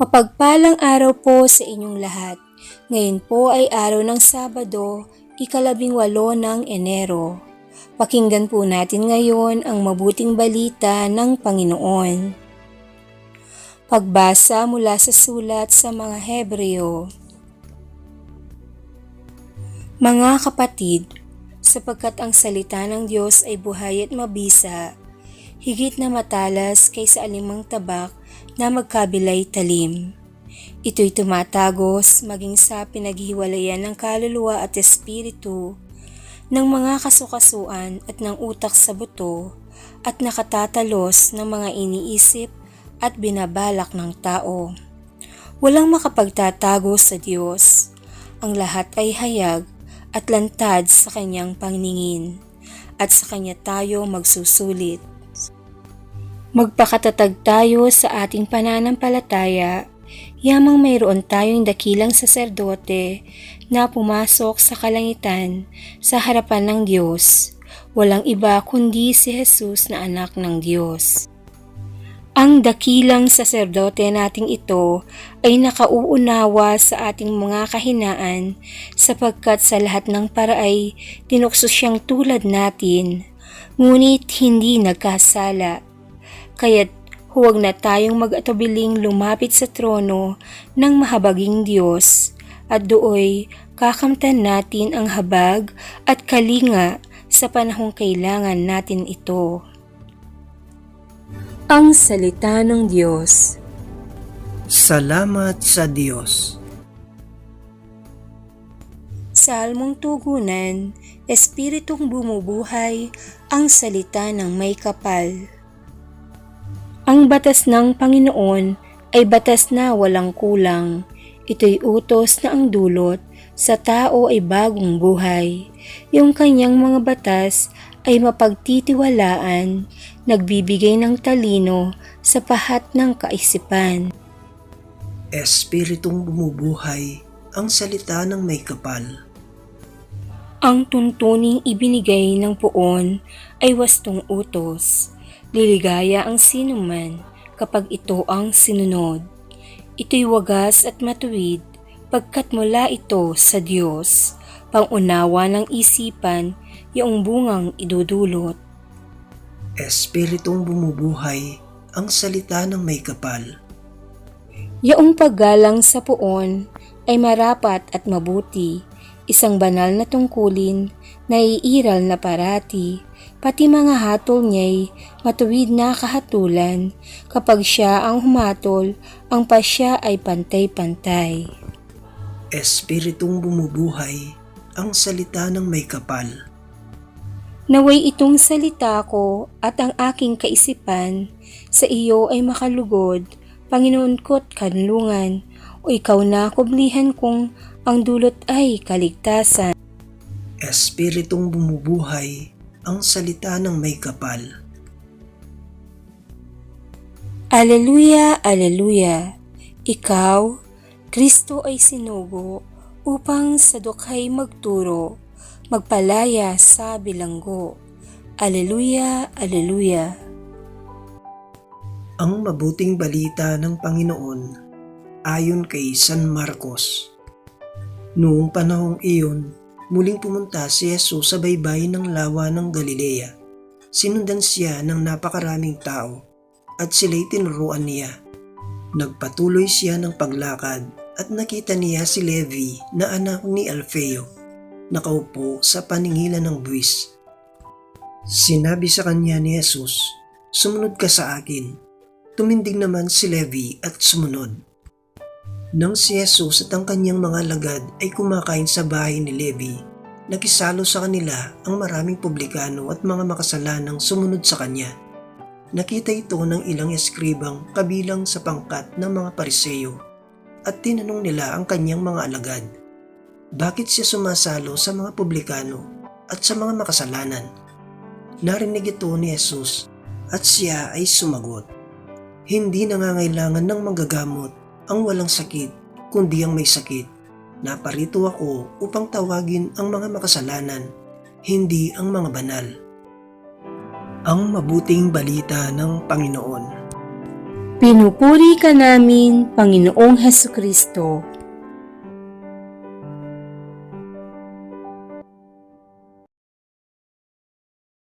Mapagpalang araw po sa inyong lahat. Ngayon po ay araw ng Sabado, ikalabing walo ng Enero. Pakinggan po natin ngayon ang mabuting balita ng Panginoon. Pagbasa mula sa sulat sa mga Hebreo. Mga kapatid, sapagkat ang salita ng Diyos ay buhay at mabisa, higit na matalas kaysa alimang tabak na magkabilay talim. Ito'y tumatagos maging sa pinaghiwalayan ng kaluluwa at espiritu, ng mga kasukasuan at ng utak sa buto, at nakatatalos ng mga iniisip at binabalak ng tao. Walang makapagtatago sa Diyos. Ang lahat ay hayag at lantad sa kanyang pangningin, at sa kanya tayo magsusulit. Magpakatatag tayo sa ating pananampalataya, yamang mayroon tayong dakilang saserdote na pumasok sa kalangitan sa harapan ng Diyos. Walang iba kundi si Jesus na anak ng Diyos. Ang dakilang saserdote nating ito ay nakauunawa sa ating mga kahinaan sapagkat sa lahat ng paraay tinukso siyang tulad natin, ngunit hindi nagkasala. Kaya't huwag na tayong mag-atubiling lumapit sa trono ng mahabaging Diyos at dooy kakamtan natin ang habag at kalinga sa panahong kailangan natin ito. Ang Salita ng Diyos Salamat sa Diyos. Salmong Tugunan, Espiritong bumubuhay, ang salita ng may kapal. Ang batas ng Panginoon ay batas na walang kulang. Ito'y utos na ang dulot sa tao ay bagong buhay. Yung kanyang mga batas ay mapagtitiwalaan, nagbibigay ng talino sa pahat ng kaisipan. Espiritong bumubuhay ang salita ng may kapal. Ang tuntuning ibinigay ng puon ay wastong utos. Liligaya ang sinuman kapag ito ang sinunod. Ito'y wagas at matuwid pagkat mula ito sa Diyos, pangunawa ng isipan yung bungang idudulot. Espiritong bumubuhay ang salita ng may kapal. Yaong paggalang sa puon ay marapat at mabuti, isang banal na tungkulin na iiral na parati, pati mga hatol niya'y matuwid na kahatulan, kapag siya ang humatol, ang pasya ay pantay-pantay. Espiritong bumubuhay ang salita ng may kapal. Naway itong salita ko at ang aking kaisipan sa iyo ay makalugod, Panginoon ko't kanlungan, o ikaw na kublihan kong ang dulot ay kaligtasan. Espiritong bumubuhay ang salita ng may kapal. Aleluya, aleluya. Ikaw, Kristo ay sinugo upang sa dukhay magturo, magpalaya sa bilanggo. Aleluya, aleluya. Ang mabuting balita ng Panginoon ayon kay San Marcos. Noong panahong iyon, muling pumunta si Jesus sa baybayin ng lawa ng Galilea. Sinundan siya ng napakaraming tao at sila'y tinuruan niya. Nagpatuloy siya ng paglakad at nakita niya si Levi na anak ni Alfeo, nakaupo sa paningilan ng buwis. Sinabi sa kanya ni Jesus, Sumunod ka sa akin. Tumindig naman si Levi at sumunod. Nang si Jesus at ang kanyang mga lagad ay kumakain sa bahay ni Levi, nakisalo sa kanila ang maraming publikano at mga makasalanang sumunod sa kanya. Nakita ito ng ilang eskribang kabilang sa pangkat ng mga pariseyo at tinanong nila ang kanyang mga alagad. Bakit siya sumasalo sa mga publikano at sa mga makasalanan? Narinig ito ni Jesus at siya ay sumagot. Hindi nangangailangan ng manggagamot ang walang sakit, kundi ang may sakit. Naparito ako upang tawagin ang mga makasalanan, hindi ang mga banal. Ang mabuting balita ng Panginoon. Pinupuri ka namin, Panginoong Heso Kristo.